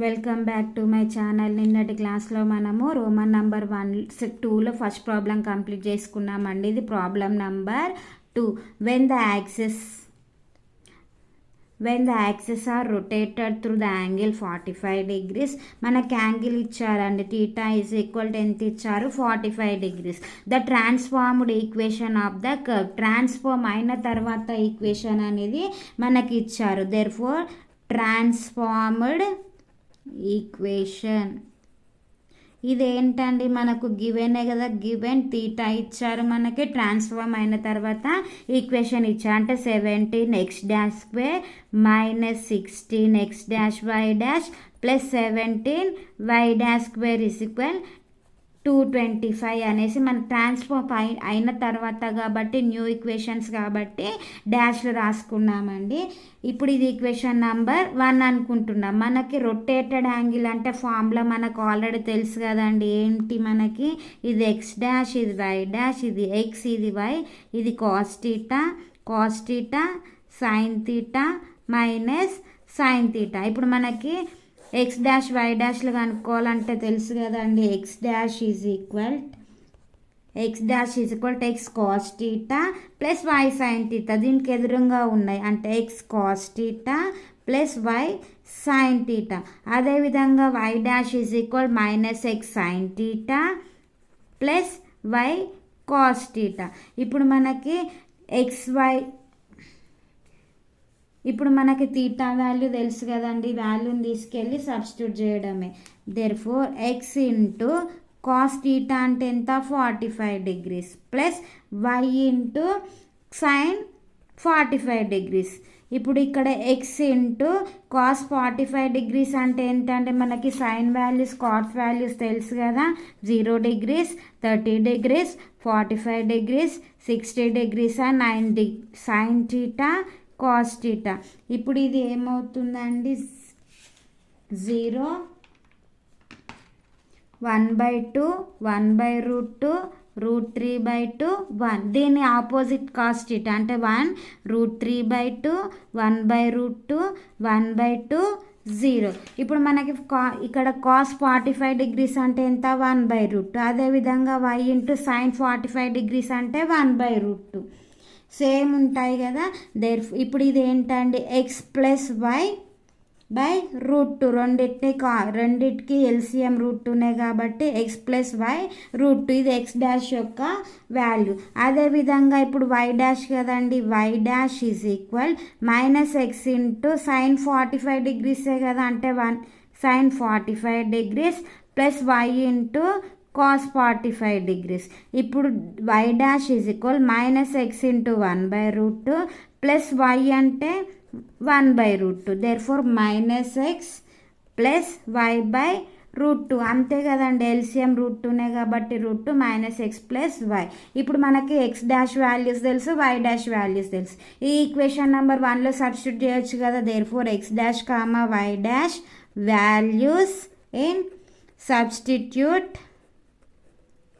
Welcome back to my channel నిన్నటి క్లాస్లో మనము రోమన్ నంబర్ వన్ టూలో ఫస్ట్ ప్రాబ్లం కంప్లీట్ చేసుకున్నామండి. ఇది problem number two when the axes when the axes are rotated through the angle forty five degrees మనకి angle ఇచ్చారండి. Theta is equal to ఎంత ఇచ్చారు. Forty five degrees the transformed equation of the curve transform అయిన తర్వాత equation అనేది మనకి ఇచ్చారు. Therefore transformed equation. ఇదేంటండి మనకు గివెనే కదా? గివెన్ తీటా ఇచ్చారు మనకి. ట్రాన్స్ఫార్మ్ అయిన తర్వాత ఈక్వేషన్ ఇచ్చారు. అంటే seventeen x dash square minus sixteen x dash y dash plus seventeen y dash square is equal to twenty five అనేసి మన ట్రాన్స్ఫర్ అయిన తర్వాత కాబట్టి న్యూ ఈక్వేషన్స్ కాబట్టి డాష్లు రాసుకున్నామండి. ఇప్పుడు ఇది ఈక్వేషన్ నంబర్ వన్ అనుకుంటున్నాం. మనకి రొటేటెడ్ యాంగిల్ అంటే ఫామ్లో మనకు ఆల్రెడీ తెలుసు కదండి. ఏంటి మనకి? ఇది ఎక్స్ డాష్ ఇది వై డాష్ ఇది ఎక్స్ ఇది వై ఇది cos theta cos theta sine theta minus sine theta. ఇప్పుడు మనకి ఎక్స్ డాష్ వై డాష్లు కనుక్కోవాలంటే తెలుసు కదండి. X dash is equal x dash is equal to x cos theta plus y sine theta దీనికి ఎదురుగా ఉన్నాయి. అంటే x cos theta plus y sine theta అదేవిధంగా y dash is equal minus x sine theta plus y cos theta ఇప్పుడు మనకి X y ఇప్పుడు మనకి theta value తెలుసు కదండి. వాల్యూని తీసుకెళ్ళి సబ్స్టిట్యూట్ చేయడమే. Therefore x into cos theta అంటే ఎంత? Forty five degrees plus y into sine forty five degrees ఇప్పుడు ఇక్కడ x into cos forty five degrees అంటే ఏంటంటే మనకి సైన్ వాల్యూస్ కాస్ వాల్యూస్ తెలుసు కదా. Zero degrees thirty degrees forty five degrees sixty degrees and ninety sine theta cos theta ఇప్పుడు ఇది ఏమవుతుందండి? Zero one by two one by root two root three by two one. దీని opposite cos theta అంటే one root three by two one by root two one by two zero. ఇప్పుడు మనకి కా ఇక్కడ cos forty five degrees అంటే ఎంత? One by root two. అదేవిధంగా y into sine forty five degrees అంటే one by root two. Same ఉంటాయి కదా. దేర్ ఇప్పుడు ఇది ఏంటండి? X plus y by root two రెండింటిని కా రెండింటికి ఎల్సిఎం రూట్ టూనే కాబట్టి x plus y root two ఇది ఎక్స్ డాష్ యొక్క వాల్యూ అదేవిధంగా ఇప్పుడు వై డాష్ కదండి. Y dash is equal minus x into sine forty five డిగ్రీసే కదా. అంటే one sine forty five degrees plus y into cos forty five degrees ఇప్పుడు y dash is equal minus x into one by root two plus y అంటే one by root two therefore minus x plus y by root two అంతే కదండి LCM root టూనే కాబట్టి root two minus x plus y ఇప్పుడు మనకి x dash values తెలుసు y dash values తెలుసు. ఈ equation number వన్లో సబ్స్టిట్యూట్ చేయొచ్చు కదా. Therefore x dash comma y dash values in substitute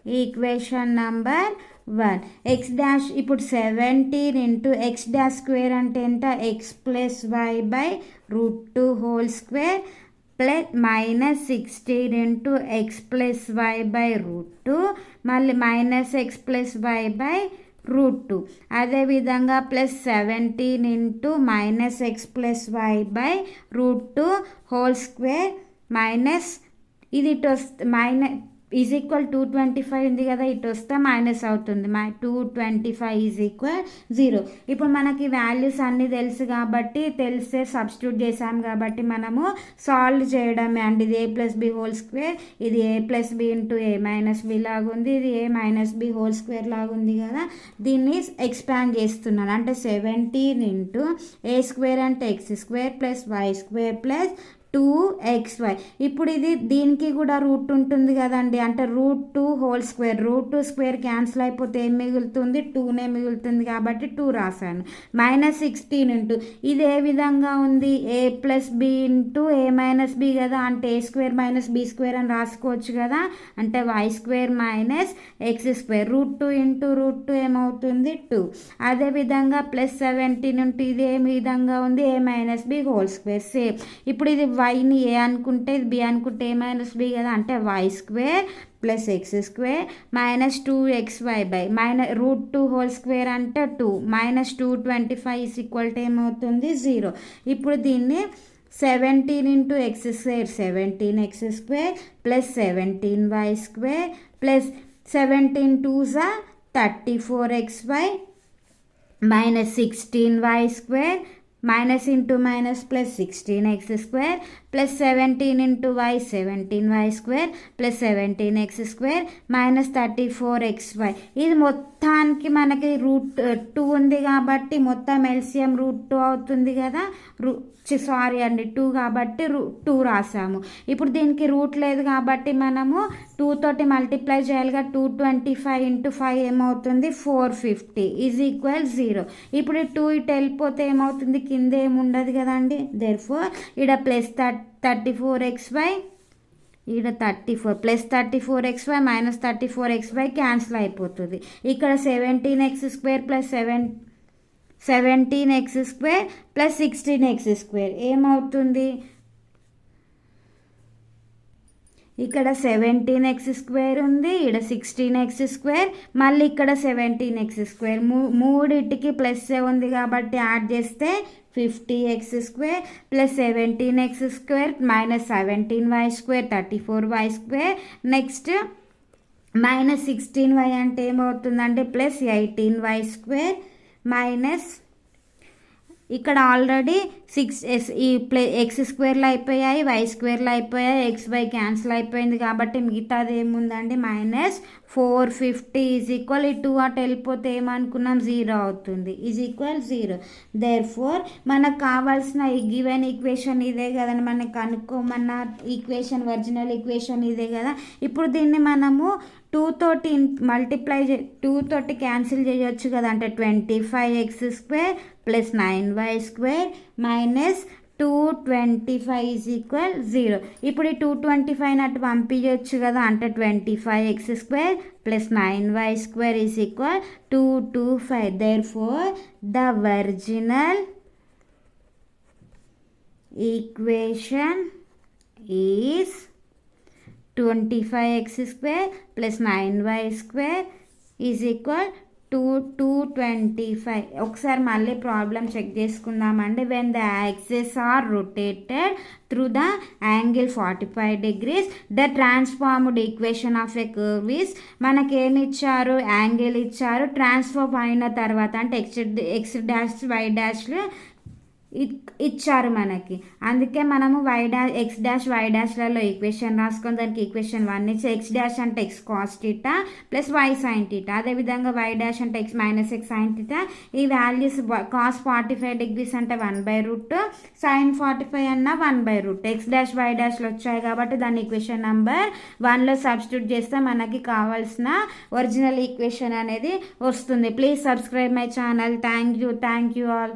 equation number one. X dash ఇప్పుడు seventeen into x dash square అంటే ఎంత? X plus y by root two whole square plus minus sixteen into x plus y by root two. మళ్ళీ minus x plus y by root two. అదేవిధంగా plus seventeen into minus x plus y by root two whole square minus ఇది ఇటు minus is equal to twenty five ఉంది కదా ఇటు వస్తే minus అవుతుంది. My two twenty five is equal zero ఇప్పుడు మనకి వాల్యూస్ అన్నీ తెలుసు కాబట్టి తెలిసే సబ్స్టిట్యూట్ చేసాం కాబట్టి మనము సాల్వ్ చేయడమే. అండి ఇది A plus B whole square ఇది A plus B into A minus B లాగుంది. ఇది A minus B whole square లాగుంది కదా. దీన్ని ఎక్స్పాండ్ చేస్తున్నాను. అంటే సెవెంటీన్ ఇంటూ ఏ స్క్వేర్ అంటే x square plus y square plus two x y ఇప్పుడు ఇది దీనికి కూడా రూట్ ఉంటుంది కదండి. అంటే root two whole square root two square cancel అయిపోతే ఏం మిగులుతుంది? టూనే మిగులుతుంది కాబట్టి టూ రాశాను. మైనస్ సిక్స్టీన్ ఇంటూ ఇది ఏ విధంగా ఉంది? A plus B into A minus B కదా. అంటే A square minus B square అని రాసుకోవచ్చు కదా. అంటే y square minus x square root two into root two ఏమవుతుంది? టూ అదేవిధంగా ప్లస్ సెవెంటీన్ ఇంటూ ఇది ఏ విధంగా ఉంది? A minus B whole square same ఇప్పుడు ఇది వైని ఏ అనుకుంటే బి అనుకుంటే ఏ మైనస్ బి కదా అంటే y square plus x square minus two x y by. Minus root two whole square అంటే two. Minus two twenty five is equal to ఏమవుతుంది? Zero. ఇప్పుడు దీన్ని seventeen into x square seventeen x square plus seventeen y square plus seventeen two జా thirty four x y minus sixteen y square minus into minus plus sixteen x square plus seventeen into y seventeen y square plus seventeen x square minus thirty four x y. ఇది మొత్తానికి మనకి root two ఉంది కాబట్టి మొత్తం LCM root two అవుతుంది కదా. రూ sorry అండి టూ కాబట్టి రూ టూ రాసాము. ఇప్పుడు దీనికి రూట్ లేదు కాబట్టి మనము టూ తోటి మల్టిప్లై చేయాలిగా two twenty five into five ఏమవుతుంది? Four fifty is equal zero. ఇప్పుడు టూ ఇటు వెళ్ళిపోతే ఏమవుతుంది? కింద ఏముండదు కదండి. దేర్ ఫోర్ ఇక్కడ plus thirty thirty four x y ఇక్కడ thirty four plus thirty four x y minus thirty four x y cancel అయిపోతుంది. ఇక్కడ seventeen x square plus seven seventeen x square plus sixteen x square ఏమవుతుంది? ఇక్కడ seventeen x square ఉంది ఇక్కడ sixteen x square మళ్ళీ ఇక్కడ seventeen x square మూ మూడింటికి ప్లస్ ఉంది కాబట్టి యాడ్ చేస్తే fifty x square plus seventeen x square minus seventeen y square thirty four y square next minus sixteen y అంటే ఏమవుతుందంటే plus eighteen y square minus ఇక్కడ ఆల్రెడీ సిక్స్ ఎస్ ఈ ప్లే ఎక్స్ స్క్వేర్లో అయిపోయాయి వై స్క్వేర్లో అయిపోయాయి ఎక్స్ వై క్యాన్సిల్ అయిపోయింది కాబట్టి మిగతాది ఏముందండి? Minus four fifty is equal ఈ టూ అటు వెళ్ళిపోతే ఏమనుకున్నాం? జీరో అవుతుంది. Is equal zero therefore మనకు కావాల్సిన ఈ గివెన్ ఈక్వేషన్ ఇదే కదండి. మనకు కనుక్కోమన్న ఈక్వేషన్ ఒరిజినల్ ఈక్వేషన్ ఇదే కదా. ఇప్పుడు దీన్ని మనము టూ తోటి మల్టిప్లై చే టూ తోటి క్యాన్సిల్ చేయొచ్చు కదా. అంటే twenty five x square plus nine y square minus two twenty five is equal zero. ఇప్పుడు ఈ టూ ట్వంటీ ఫైవ్ అటు పంపించవచ్చు కదా. అంటే twenty five x square plus nine y square is equal two two five. Therefore the original equation is twenty five x square plus nine y square is equal two two twenty five ఒకసారి మళ్ళీ problem check చేసుకుందామండి. When the axes are rotated through the angle forty five degrees the transformed equation of a curve is మనకేమి ఇచ్చారు angle ఇచ్చారు. Transform అయిన తర్వాత అంటే x x dash y డాష్లు ఇచ్చారు మనకి. అందుకే మనము y dash x dash y డాష్లలో equation రాసుకొని దానికి ఈక్వేషన్ వన్ ఇచ్చి ఎక్స్ డాష్ అంటే x cos theta plus y sine theta అదేవిధంగా వై డాష్ అంటే x minus x sine theta ఈ values cos forty five degrees అంటే one by root sine forty five అన్న one by root x dash y డాష్లు వచ్చాయి కాబట్టి దాని equation number వన్లో substitute చేస్తే మనకి కావాల్సిన ఒరిజినల్ ఈక్వేషన్ అనేది వస్తుంది. Please subscribe my channel thank you thank you all